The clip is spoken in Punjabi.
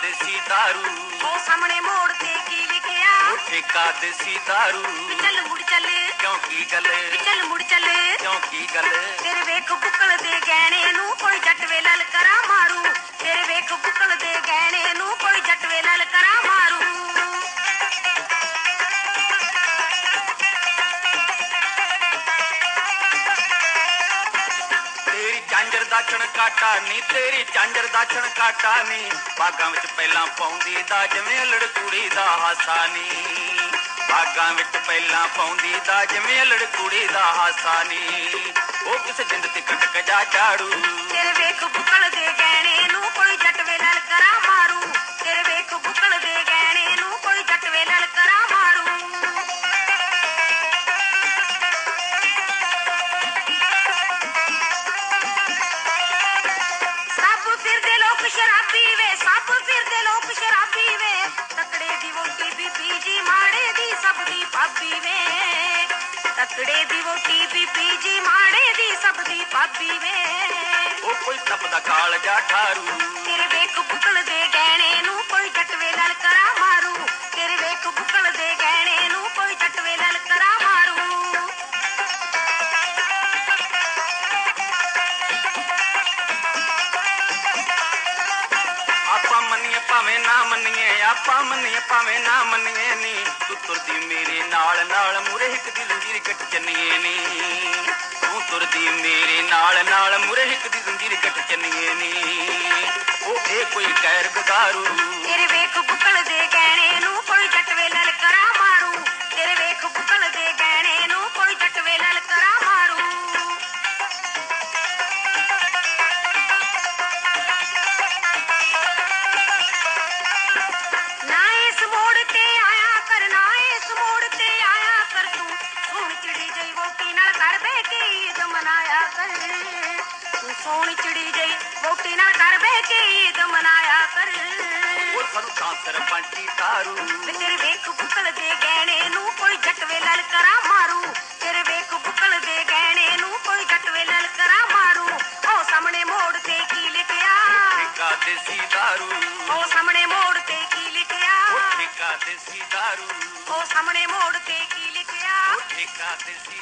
ਦੇਸੀ ਦਾਰੂ ਉਹ ਸਾਹਮਣੇ ਮੋੜ ਤੇ ਕੀ ਲਿਖਿਆ? ਉਹ ਠੇਕਾ ਦੇਸੀ ਦਾਰੂ ਚੱਲ ਮੁੜ ਚੱਲ। ਕਿਉਂ ਕੀ ਗੱਲ? ਚੱਲ ਮੁੜ ਚੱਲ। ਕਿਉਂ ਕੀ ਗੱਲ? ਤੇਰੇ ਵੇਖ ਚਾਂਜਰ ਦਾ ਕਾਟਾ ਨਹੀਂ ਤੇਰੀ ਚਾਂਜਰ ਦਾ ਕਾਟਾ ਨਹੀਂ ਬਾਗਾਂ ਵਿੱਚ ਪਹਿਲਾਂ ਪਾਉਂਦੀ ਦਾ, ਜਿਵੇਂ ਲੜਕੂੜੀ ਦਾ ਹਾਸਾ ਨਹੀਂ ਬਾਗਾਂ ਵਿੱਚ ਪਹਿਲਾਂ ਪਾਉਂਦੀ ਦਾ, ਜਿਵੇਂ ਲੜਕੂੜੀ ਦਾ ਹਾਸਾ ਨਹੀਂ ਉਹ ਕਿਸੇ ਜਿੰਦ ਤੇ ਕਟਕ ਜਾ ਝਾੜੂ। ਤੇਰੇ ਵੇਖ ਬੁੱਕਲ ਵੇ ਤਕੜੇ ਦੀ ਵੋਟੀ ਬੀਬੀ ਜੀ ਮਾੜੇ ਦੀ ਸਭ ਦੀ ਭਾਬੀ ਵੇ। ਉਹ ਕੋਈ ਤਪਦਾ ਕਾਲ ਜਾ ਠਾਰੂ। ਆਪਾਂ ਮੰਨੇ ਭਾਵੇਂ ਨਾ ਮੰਨੀਏ ਨੀ। ਤੂੰ ਤੁਰਦੀ ਮੇਰੇ ਨਾਲ ਨਾਲ ਮੁਰੇ ਹਿੱਕ ਦੀ ਜ਼ੰਜੀਰ ਕੱਟ ਚੰਨੀਏ ਨੀ। ਤੂੰ ਤੁਰਦੀ ਮੇਰੇ ਨਾਲ ਨਾਲ ਮੁਰੇ ਹਿੱਕ ਦੀ ਜ਼ੰਜੀਰ ਕੱਟ ਚੰਨੀਏ ਨੀ। ਉਹ ਇਹ ਕੋਈ ਗੈਰ ਗਦਾਰੂ ਕਰ ਬਹਿ ਕੇ ਈਦ ਮਨਾਇਆ ਕਰ। ਤੂੰ ਸੋਹਣੀ ਚਿੜੀ ਜਈ ਵੋਟੀ ਨਾਲ ਕਰ ਬਹਿ ਕੇ ਈਦ ਮਨਾਇਆ ਕਰ। ਉਹ ਸਾਨੂੰ ਤਾਂ ਸਰਪੰਚੀ ਤਾਰੂ। ਵੇ ਤੇਰੇ ਵੇਖ ਬੁੱਕਲ ਦੇ ਗਹਿਣੇ ਨੂੰ ਕੋਈ ਜੱਟ ਵੇ ਲਲਕਰਾ ਮਾਰੂ। ਤੇਰੇ ਵੇਖ ਬੁੱਕਲ ਦੇ ਗਹਿਣੇ ਨੂੰ ਕੋਈ ਜੱਟ ਵੇ ਲਲਕਰਾ ਮਾਰੂ। ਉਹ ਸਾਹਮਣੇ ਮੋੜ ਤੇ ਕੀ ਲਿਖਿਆ? ਠੇਕਾ ਦੇਸੀ ਦਾਰੂ। ਉਹ ਸਾਹਮਣੇ ਮੋੜ ਤੇ ਕੀ ਲਿਖਿਆ? ਠੇਕਾ ਦੇਸੀ ਦਾਰੂ। ਉਹ ਸਾਹਮਣੇ ਮੋੜ ਤੇ ਕੀ ਲਿਖਿਆ? ਠੇਕਾ ਦੇਸੀ